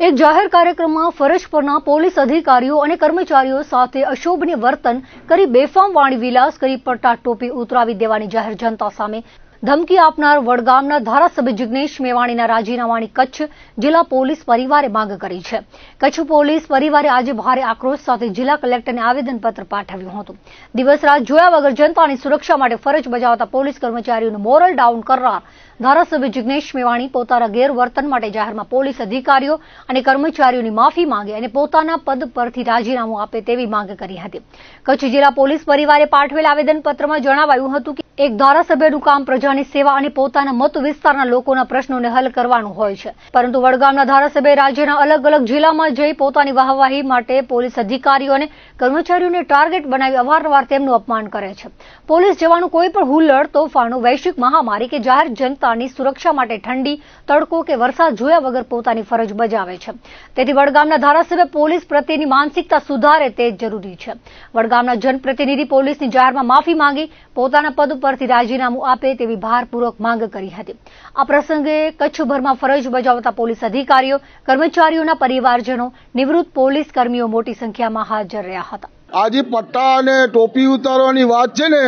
એક જાહેર કાર્યક્રમમાં ફરજ પરના પોલીસ અધિકારીઓ અને કર્મચારીઓ સાથે અશોભનીય વર્તન કરી બેફામ વાણી વિલાસ કરી પટ્ટા ટોપી ઉતરાવી દેવાની જાહેર જનતા સામે ધમકી આપનાર વડગામના ધારાસભ્ય જિજ્ઞેશ મેવાણીના રાજીનામાની કચ્છ જિલ્લા પોલીસ પરિવારે માંગ કરી છે. કચ્છ પોલીસ પરિવારે આજે ભારે આક્રોશ સાથે જિલ્લા કલેક્ટરને આવેદનપત્ર પાઠવ્યું હતું. દિવસ જોયા વગર જનતાની સુરક્ષા માટે ફરજ બજાવતા પોલીસ કર્મચારીઓનું મોરલ ડાઉન કરનાર ધારાસભ્ય જિગ્નેશ મેવાણી પોતાના ગેરવર્તન માટે જાહેરમાં પોલીસ અધિકારીઓ અને કર્મચારીઓની માફી માંગે અને પોતાના પદ પરથી રાજીનામું આપે તેવી માંગ કરી હતી. કચ્છ જિલ્લા પોલીસ પરિવારે પાઠવેલ આવેદનપત્રમાં જણાવાયું હતું કે એક ધારાસભ્યનું કામ પ્રજાની સેવા અને પોતાના મત વિસ્તારના લોકોના પ્રશ્નોને હલ કરવાનું હોય છે. પરંતુ વડગામના ધારાસભ્ય રાજ્યના અલગ અલગ જિલ્લામાં જઈ પોતાની વાહવાહી માટે પોલીસ અધિકારીઓ અને કર્મચારીઓને ટાર્ગેટ બનાવી અવારનવાર તેમનું અપમાન કરે છે. પોલીસ જવાનું કોઈ પણ હુલ્લડ, તોફાનો, વૈશ્વિક મહામારી કે જાહેર જનતાની સુરક્ષા માટે ઠંડી, તડકો કે વરસાદ જોયા વગર પોતાની ફરજ બજાવે છે. તેથી વડગામના ધારાસભ્ય પોલીસ પ્રત્યેની માનસિકતા સુધારે તે જરૂરી છે. વડગામના જનપ્રતિનિધિ પોલીસની જાહેરમાં માફી માંગી, પોતાના પદ પરથી રાજીનામું આપે તેવી ભારપૂર્વક માંગ કરી હતી. આ પ્રસંગે કચ્છભરમાં ફરજ બજાવતા પોલીસ અધિકારીઓ, કર્મચારીઓના પરિવારજનો, નિવૃત્ત પોલીસ કર્મીઓ મોટી સંખ્યામાં હાજર રહ્યા હતા. આજે પટ્ટા અને ટોપી ઉતારવાની વાત છે ને,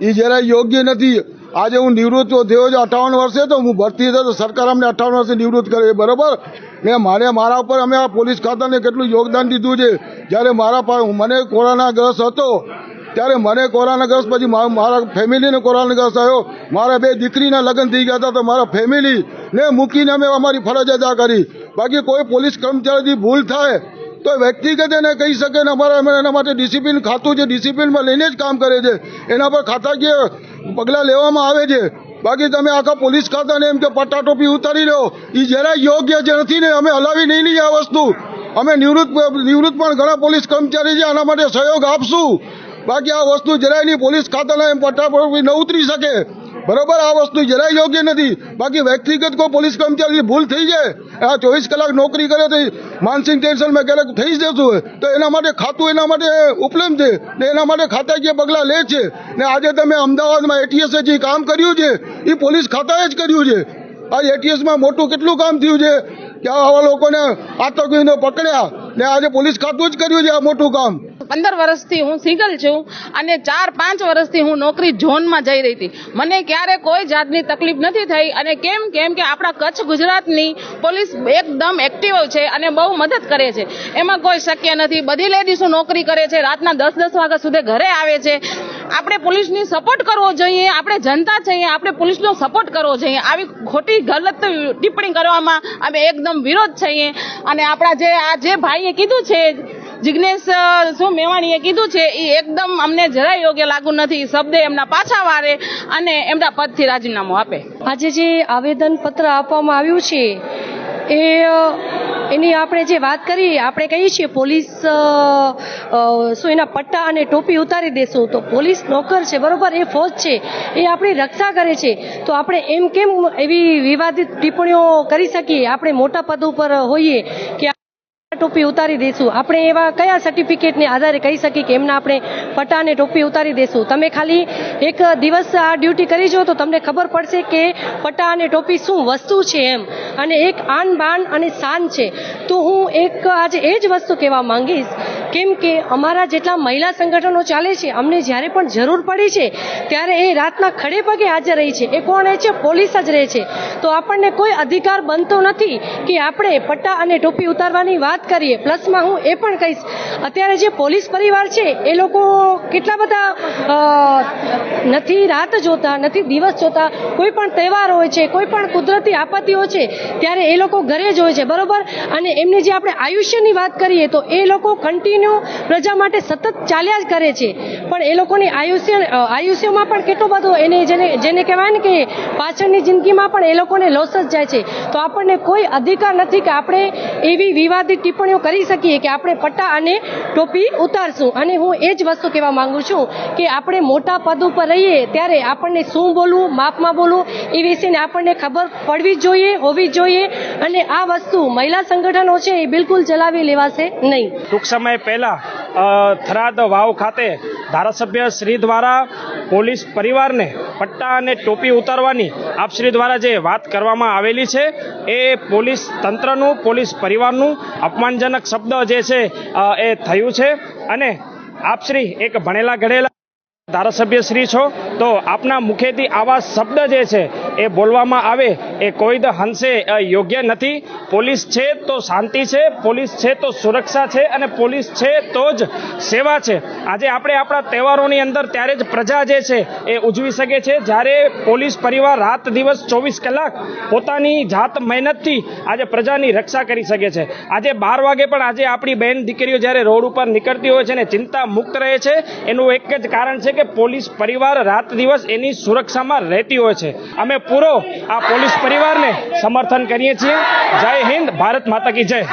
એ જરા યોગ્ય નથી. આજે હું નિવૃત્ત થયો છું અઠાવન વર્ષે તો હું ભરતી થયો સરકાર અમને અઠાવન વર્ષે નિવૃત્ત કરે બરાબર? ને મારે મારા ઉપર અમે આ પોલીસ ખાતાને કેટલું યોગદાન દીધું છે? જ્યારે મારા મને કોરોનાગ્રસ્ત હતો ત્યારે મને કોરોનાગ્રસ્ત પછી મારા ફેમિલીને કોરોનાગ્રસ્ત થયો મારા બે દીકરીના લગ્ન થઈ ગયા હતા તો મારા ફેમિલી ને મૂકીને અમે અમારી ફરજ અદા કરી. બાકી કોઈ પોલીસ કર્મચારીથી ભૂલ થાય તો વ્યક્તિગત એને કહી શકે ને અમારા અમે એના માટે ડિસિપ્લિન ખાતું છે, ડિસિપ્લિનમાં લઈને જ કામ કરે છે. એના પર ખાતાકીય પગલાં લેવામાં આવે છે. બાકી તમે આખા પોલીસ ખાતાને એમ કે પટ્ટા ટોપી ઉતારી લો. એ જરાય યોગ્ય જે નથી ને અમે હલાવી નહીં લઈએ આ વસ્તુ. અમે નિવૃત્ત નિવૃત્ત પણ ઘણા પોલીસ કર્મચારી છે, આના માટે સહયોગ આપશું. બાકી આ વસ્તુ જરાય નહીં પોલીસ ખાતાના એમ પટ્ટા ન ઉતરી શકે. બરોબર? આ વસ્તુ જરાય યોગ્ય નથી. બાકી વ્યક્તિગત કોઈ પોલીસ કર્મચારી ભૂલ થઈ જાય, આ ચોવીસ કલાક નોકરી કરે તો માનસિક ટેન્શનમાં ક્યારેક થઈ જતું તો એના માટે ખાતું એના માટે ઉપલબ્ધ છે ને એના માટે ખાતાકીય પગલાં લે છે ને આજે તમે અમદાવાદમાં એટીએસે જે કામ કર્યું છે, એ પોલીસ ખાતાએ જ કર્યું છે. આ એટીએસમાં મોટું કેટલું કામ થયું છે કે આવા લોકોને આતંકવાદીને પકડ્યા ને આજે પોલીસ ખાતું જ કર્યું છે આ મોટું કામ. પંદર વર્ષથી હું સિંગલ છું અને ચાર, પાંચ વર્ષથી હું નોકરી ઝોનમાં જઈ રહી હતી. મને ક્યારે કોઈ જાતની તકલીફ નથી થઈ અને કેમ કેમ કે આપણા કચ્છ ગુજરાતની પોલીસ એકદમ એક્ટિવ છે અને બહુ મદદ કરે છે. એમાં કોઈ શક્ય નથી. બધી લેડીઝો નોકરી કરે છે. રાતના દસ દસ વાગ્યા સુધી ઘરે આવે છે. આપણે પોલીસની સપોર્ટ કરવો જોઈએ. આપણે જનતા છીએ. આપણે પોલીસનો સપોર્ટ કરવો જોઈએ. આવી ખોટી ગલત ટિપ્પણી કરવામાં અમે એકદમ વિરોધ છીએ. અને આપણા જે, આ જે ભાઈએ કીધું છે અ, શું મેવાણીએ કીધું છે એ એકદમ અમને જરાય યોગ્ય લાગુ નથી. શબ્દે એમના પાછા વારે અને એમના પદથી રાજીનામું આપે. આજે જે આવેદન પત્ર આપવામાં આવ્યું છે એ એની આપણે જે વાત કરી આપણે કહીએ છીએ પોલીસ શું એના પટ્ટા અને ટોપી ઉતારી દેશું. તો પોલીસ નોકર છે બરોબર? એ ફોજ છે એ આપણી રક્ષા કરે છે. તો આપણે એમ કેમ એવી વિવાદિત ટિપ્પણીઓ કરી શકીએ? આપણે મોટા પદ ઉપર હોઈએ કે ટોપી ઉતારી દઈશું આપણે એવા કયા સર્ટિફિકેટને આધારે કહી શકીએ કે એમના આપણે પટ્ટા અને ટોપી ઉતારી દઈશું તમે ખાલી એક દિવસ આ ડ્યુટી કરી જો તો તમને ખબર પડશે કે પટ્ટા અને ટોપી શું વસ્તુ છે એમ. અને એક આન બાન અને શાન છે. તો હું એક આજે એ જ વસ્તુ કહેવા માંગીશ કેમ કે અમારા જેટલા મહિલા સંગઠનો ચાલે છે, અમને જ્યારે પણ જરૂર પડી છે, ત્યારે એ રાતના ખડે પગે હાજર રહી છે. એ કોણ રહે છે? પોલીસ જ રહે છે. તો આપણને કોઈ અધિકાર બનતો નથી કે આપણે પટ્ટા અને ટોપી ઉતારવાની વાત કરીએ. પ્લસમાં હું એ પણ કહીશ, અત્યારે જે પોલીસ પરિવાર છે, એ લોકો કેટલા બધા નથી રાત જોતા, નથી દિવસ જોતા. કોઈ પણ તહેવાર હોય છે, કોઈ પણ કુદરતી આપત્તિઓ છે, ત્યારે એ લોકો ઘરે જ હોય છે. બરોબર? અને એમની જે આપણે આયુષ્યની વાત કરીએ તો એ લોકો કન્ટિન્યુ પ્રજા માટે સતત ચાલ્યા જ કરે છે. પણ એ લોકોની આયુષ્ય આયુષ્યમાં પણ કેટલો બધો એને જેને જેને કહેવાય ને કે પાછળની જિંદગીમાં પણ એ લોકોને લોસ જ જાય છે. તો આપણને કોઈ અધિકાર નથી કે આપણે એવી વિવાદિત ટિપ્પણીઓ કરી શકીએ કે આપણે પટ્ટા અને ટોપી ઉતારશું. અને હું એ જ વસ્તુ કહેવા માંગુ છું કે આપણે મોટા પદ ઉપર રહીએ ત્યારે આપણને શું બોલવું, માપમાં બોલવું એ વિશેને આપણને ખબર પડવી જોઈએ, હોવી જોઈએ. અને આ વસ્તુ મહિલા સંગઠનો છે એ બિલકુલ ચલાવી લેવાશે નહીં. ટૂંક સમય પહેલા થરાદ વાવ ખાતે ધારાસભ્ય શ્રી દ્વારા પોલીસ પરિવારને પટ્ટા અને ટોપી ઉતારવાની આપ શ્રી દ્વારા જે વાત કરવામાં આવેલી છે, એ પોલીસ તંત્રનું, પોલીસ પરિવારનું અપમાનજનક શબ્દ જે છે એ થયું છે. અને આપ શ્રી એક ભણેલા ગણેલા ધારાસભ્ય શ્રી છો, તો આપના મુખેથી આવા શબ્દ જે છે એ બોલવામાં આવે, એ કોઈ દ હંસે યોગ્ય નથી. પોલીસ છે તો શાંતિ છે, પોલીસ છે તો સુરક્ષા છે અને પોલીસ છે તો જ સેવા છે. આજે આપણે આપણા તહેવારોની અંદર ત્યારે જ પ્રજા જે છે એ ઉજવી શકે છે. જ્યારે પોલીસ પરિવાર રાત દિવસ ચોવીસ કલાક પોતાની જાત મહેનતથી આજે પ્રજાની રક્ષા કરી શકે છે. આજે બાર વાગે પણ આજે આપણી બહેન દીકરીઓ જ્યારે રોડ ઉપર નીકળતી હોય છે ને ચિંતા મુક્ત રહે છે, એનું એક જ કારણ છે કે પોલીસ પરિવાર રાત દિવસ એની સુરક્ષામાં રહેતી હોય છે. અમે પૂરો આ પોલીસ પરિવારને સમર્થન કરીએ છીએ. જય હિન્દ ભારત માતા કી જય.